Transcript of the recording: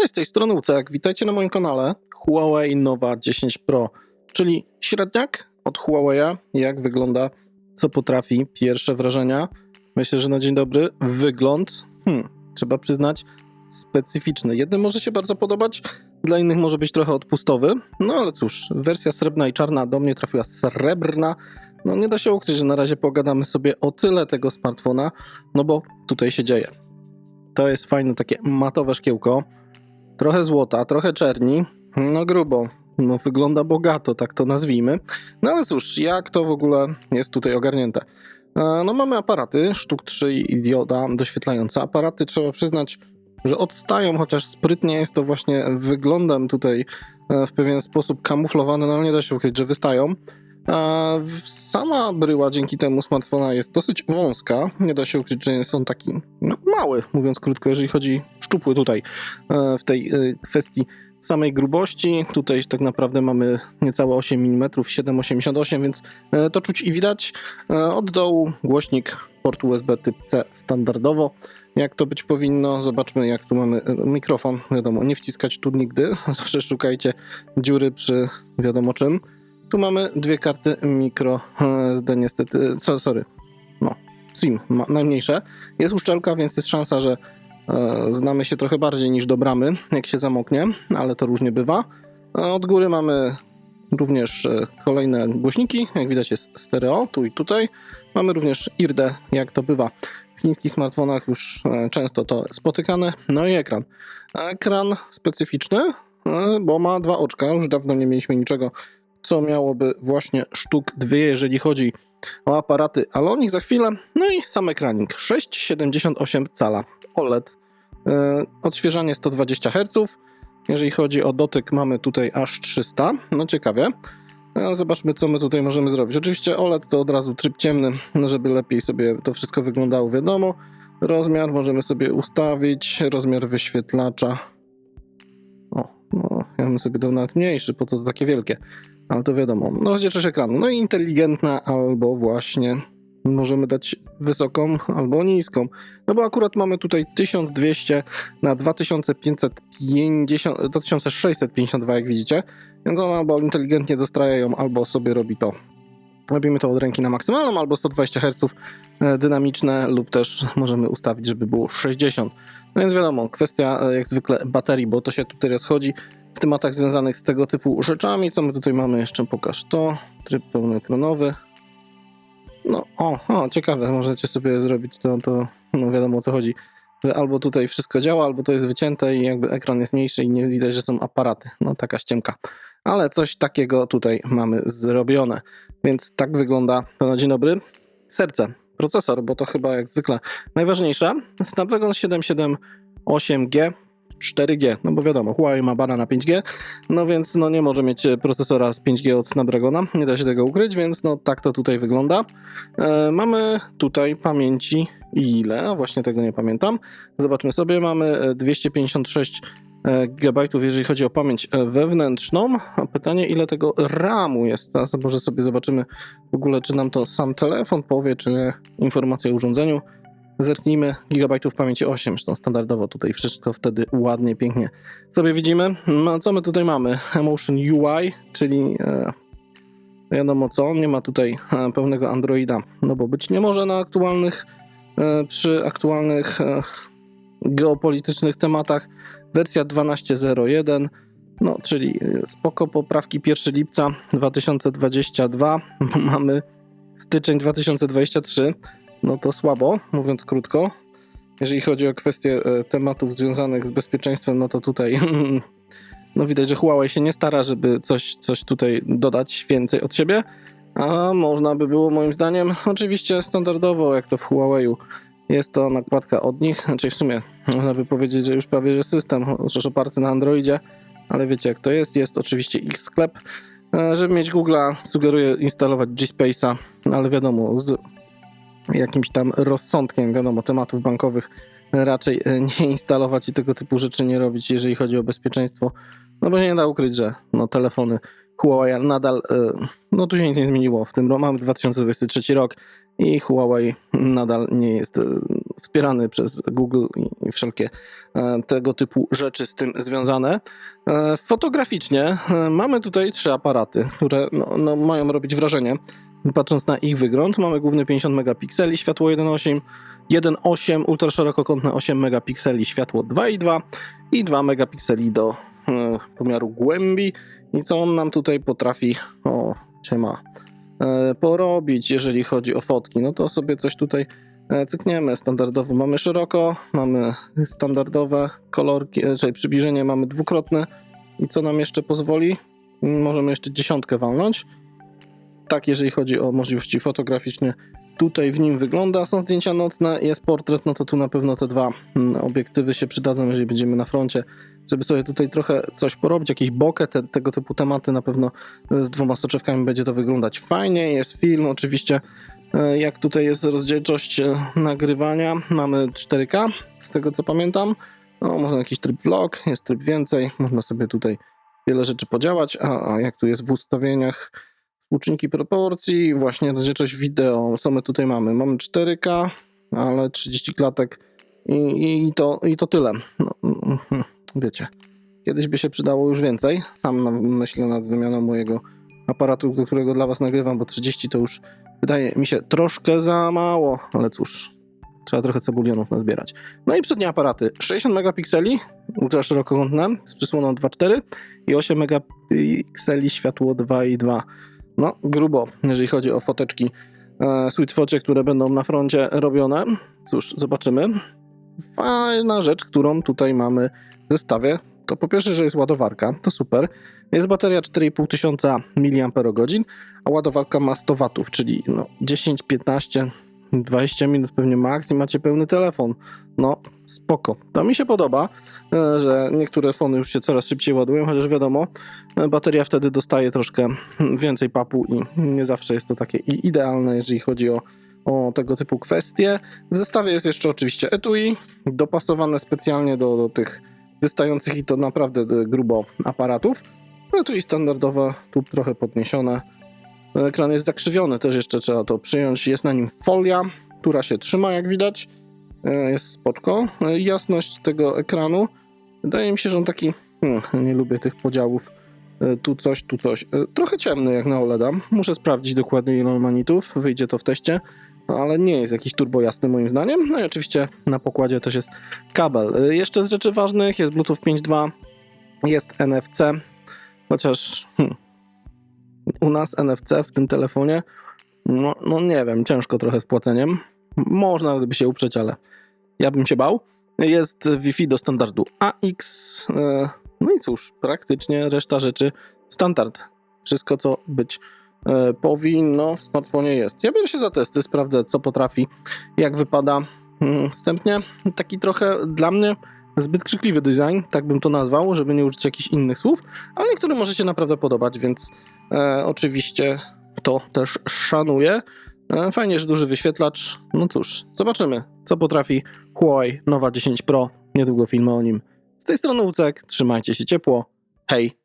Cześć, z tej strony Ucek. Witajcie na moim kanale Huawei Nova 10 Pro, czyli średniak od Huawei'a. Jak wygląda, co potrafi, pierwsze wrażenia. Myślę, że na dzień dobry wygląd, hmm, trzeba przyznać, specyficzny. Jednym może się bardzo podobać, dla innych może być trochę odpustowy. No ale cóż, wersja srebrna i czarna do mnie trafiła srebrna. No nie da się ukryć, że na razie pogadamy sobie o tyle tego smartfona, no bo tutaj się dzieje. To jest fajne takie matowe szkiełko. Trochę złota, trochę czerni. No grubo. No wygląda bogato, tak to nazwijmy. No ale cóż, jak to w ogóle jest tutaj ogarnięte? E, No mamy aparaty, sztuk 3 i dioda doświetlająca. Aparaty trzeba przyznać, że odstają, chociaż sprytnie jest to właśnie wyglądem tutaj e, w pewien sposób kamuflowane, no nie da się ukryć, że wystają. Sama bryła dzięki temu smartfona jest dosyć wąska. Nie da się ukryć, że jest on taki no, mały, mówiąc krótko, jeżeli chodzi szczupły tutaj e, w tej e, kwestii samej grubości. Tutaj tak naprawdę mamy niecałe 8 mm, 7,88, więc e, to czuć i widać. Od dołu głośnik port USB typ C standardowo. Jak to być powinno, zobaczmy jak tu mamy mikrofon. Wiadomo, nie wciskać tu nigdy, zawsze szukajcie dziury przy wiadomo czym. Tu mamy dwie karty mikro e, SD niestety, co, sorry, no, SIM, ma, najmniejsze. Jest uszczelka, więc jest szansa, że e, znamy się trochę bardziej niż do bramy, jak się zamoknie, ale to różnie bywa. A od góry mamy również e, kolejne głośniki, jak widać jest stereo, tu i tutaj. Mamy również IRD, jak to bywa w chińskich smartfonach już e, często to spotykane. No i ekran. Ekran specyficzny, e, bo ma dwa oczka, już dawno nie mieliśmy niczego co miałoby właśnie sztuk dwie, jeżeli chodzi o aparaty, nich za chwilę. No i sam ekranik 6,78 cala OLED. Yy, odświeżanie 120 Hz. Jeżeli chodzi o dotyk, mamy tutaj aż 300. No ciekawie. E, Zobaczmy, co my tutaj możemy zrobić. Oczywiście OLED to od razu tryb ciemny, no żeby lepiej sobie to wszystko wyglądało, wiadomo. Rozmiar możemy sobie ustawić, rozmiar wyświetlacza. O, no, ja bym sobie dał nawet mniejszy, po co to takie wielkie. Ale to wiadomo. No, rozdzielczość ekranu. No i inteligentna albo właśnie możemy dać wysoką albo niską. No bo akurat mamy tutaj 1200 na 2550, 2652 jak widzicie. Więc ona albo inteligentnie dostraja ją, albo sobie robi to. Robimy to od ręki na maksymalną, albo 120 Hz e, dynamiczne, lub też możemy ustawić, żeby było 60. No więc wiadomo, kwestia e, jak zwykle baterii, bo to się tutaj rozchodzi tematach związanych z tego typu rzeczami. Co my tutaj mamy jeszcze? Pokaż to. Tryb pełnoekranowy. No, o, o, ciekawe, możecie sobie zrobić to, to no wiadomo o co chodzi. Albo tutaj wszystko działa, albo to jest wycięte i jakby ekran jest mniejszy i nie widać, że są aparaty. No taka ściemka. Ale coś takiego tutaj mamy zrobione. Więc tak wygląda na dzień dobry. Serce, procesor, bo to chyba jak zwykle najważniejsze. Snapdragon 778G 4G, no bo wiadomo, Huawei ma bana na 5G, no więc no nie może mieć e, procesora z 5G od Snapdragona, nie da się tego ukryć, więc no tak to tutaj wygląda. E, mamy tutaj pamięci ile? Właśnie tego nie pamiętam. Zobaczmy sobie, mamy e, 256 e, GB, jeżeli chodzi o pamięć e, wewnętrzną. A pytanie, ile tego RAMu jest? Teraz może sobie zobaczymy w ogóle, czy nam to sam telefon powie, czy nie. Informacje o urządzeniu. Zerknijmy, gigabajtów pamięci 8, zresztą standardowo tutaj wszystko wtedy ładnie, pięknie sobie widzimy. No, co my tutaj mamy? Emotion UI, czyli e, wiadomo co, nie ma tutaj e, pełnego Androida, no bo być nie może na aktualnych, e, przy aktualnych e, geopolitycznych tematach. Wersja 12.01, no czyli e, spoko poprawki 1 lipca 2022, mamy styczeń 2023, no to słabo, mówiąc krótko. Jeżeli chodzi o kwestie e, tematów związanych z bezpieczeństwem, no to tutaj no widać, że Huawei się nie stara, żeby coś, coś tutaj dodać więcej od siebie. A można by było moim zdaniem, oczywiście standardowo, jak to w Huawei'u, jest to nakładka od nich, znaczy w sumie można by powiedzieć, że już prawie że system, chociaż oparty na Androidzie, ale wiecie jak to jest, jest oczywiście ich sklep. E, Żeby mieć Google'a, sugeruję instalować G-Space'a, ale wiadomo, z jakimś tam rozsądkiem, wiadomo, tematów bankowych raczej e, nie instalować i tego typu rzeczy nie robić, jeżeli chodzi o bezpieczeństwo. No bo nie da ukryć, że no, telefony Huawei nadal, e, no tu się nic nie zmieniło. W tym roku mamy 2023 rok i Huawei nadal nie jest e, wspierany przez Google i, wszelkie tego typu rzeczy z tym związane. Fotograficznie mamy tutaj trzy aparaty, które no, no, mają robić wrażenie. Patrząc na ich wygląd, mamy główny 50 megapikseli, światło 1.8, 1.8, ultraszerokokątne 8 megapikseli, światło 2.2 i 2 megapikseli do e, pomiaru głębi. I co on nam tutaj potrafi, o, ma e, porobić, jeżeli chodzi o fotki? No to sobie coś tutaj e, cykniemy. Standardowo mamy szeroko, mamy standardowe kolorki, e, czyli przybliżenie mamy dwukrotne. I co nam jeszcze pozwoli? Możemy jeszcze dziesiątkę walnąć. Tak, jeżeli chodzi o możliwości fotograficzne, tutaj w nim wygląda. Są zdjęcia nocne, jest portret, no to tu na pewno te dwa mm, obiektywy się przydadzą, jeżeli będziemy na froncie, żeby sobie tutaj trochę coś porobić, jakieś bokę, te, tego typu tematy na pewno z dwoma soczewkami będzie to wyglądać fajnie. Jest film, oczywiście e, jak tutaj jest rozdzielczość e, nagrywania, mamy 4K, z tego co pamiętam. No, można jakiś tryb vlog, jest tryb więcej, można sobie tutaj wiele rzeczy podziałać, a, a jak tu jest w ustawieniach Uczynki proporcji, właśnie rozdzielczość wideo, co my tutaj mamy? Mamy 4K, ale 30 klatek i, i, to, i to tyle. No, mhm, wiecie, kiedyś by się przydało już więcej. Sam myślę nad wymianą mojego aparatu, do którego dla was nagrywam, bo 30 to już wydaje mi się troszkę za mało, ale cóż, trzeba trochę cebulionów nazbierać. No i przednie aparaty, 60 megapikseli, ultra szerokokątne z przysłoną 2.4 i 8 megapikseli światło 2.2. No, grubo, jeżeli chodzi o foteczki e, Sweetfocie, które będą na froncie robione. Cóż, zobaczymy. Fajna rzecz, którą tutaj mamy w zestawie, to po pierwsze, że jest ładowarka, to super. Jest bateria 4500 mAh, a ładowarka ma 100 W, czyli no 10-15 20 minut pewnie maks i macie pełny telefon. No, spoko. To mi się podoba, e, że niektóre fony już się coraz szybciej ładują, chociaż wiadomo, e, bateria wtedy dostaje troszkę więcej papu i nie zawsze jest to takie idealne, jeżeli chodzi o, o tego typu kwestie. W zestawie jest jeszcze oczywiście etui, dopasowane specjalnie do, do tych wystających i to naprawdę grubo aparatów. Etui standardowe, tu trochę podniesione Ekran jest zakrzywiony, też jeszcze trzeba to przyjąć. Jest na nim folia, która się trzyma, jak widać. E, jest spoczko. E, jasność tego ekranu. Wydaje mi się, że on taki. Hmm, nie lubię tych podziałów. E, tu coś, tu coś. Trochę ciemny jak na OLEDa. Muszę sprawdzić dokładnie ile ma nitów. Wyjdzie to w teście. Ale nie jest jakiś turbo jasny moim zdaniem. No i oczywiście na pokładzie też jest kabel. Jeszcze z rzeczy ważnych jest Bluetooth 5.2, jest NFC, chociaż hmm, u nas NFC w tym telefonie, no, no nie wiem, ciężko trochę z płaceniem. Można by się uprzeć, ale ja bym się bał. Jest Wi-Fi do standardu AX. E, no i cóż, praktycznie reszta rzeczy standard. Wszystko, co być e, powinno w smartfonie jest. Ja biorę się za testy, sprawdzę, co potrafi, jak wypada mm, wstępnie. Taki trochę dla mnie zbyt krzykliwy design, tak bym to nazwał, żeby nie użyć jakichś innych słów, ale niektóre może się naprawdę podobać, więc e, oczywiście to też szanuję. E, fajnie, że duży wyświetlacz. No cóż, zobaczymy, co potrafi Huawei Nowa 10 Pro. Niedługo filmy o nim. Z tej strony Ucek, trzymajcie się ciepło. Hej!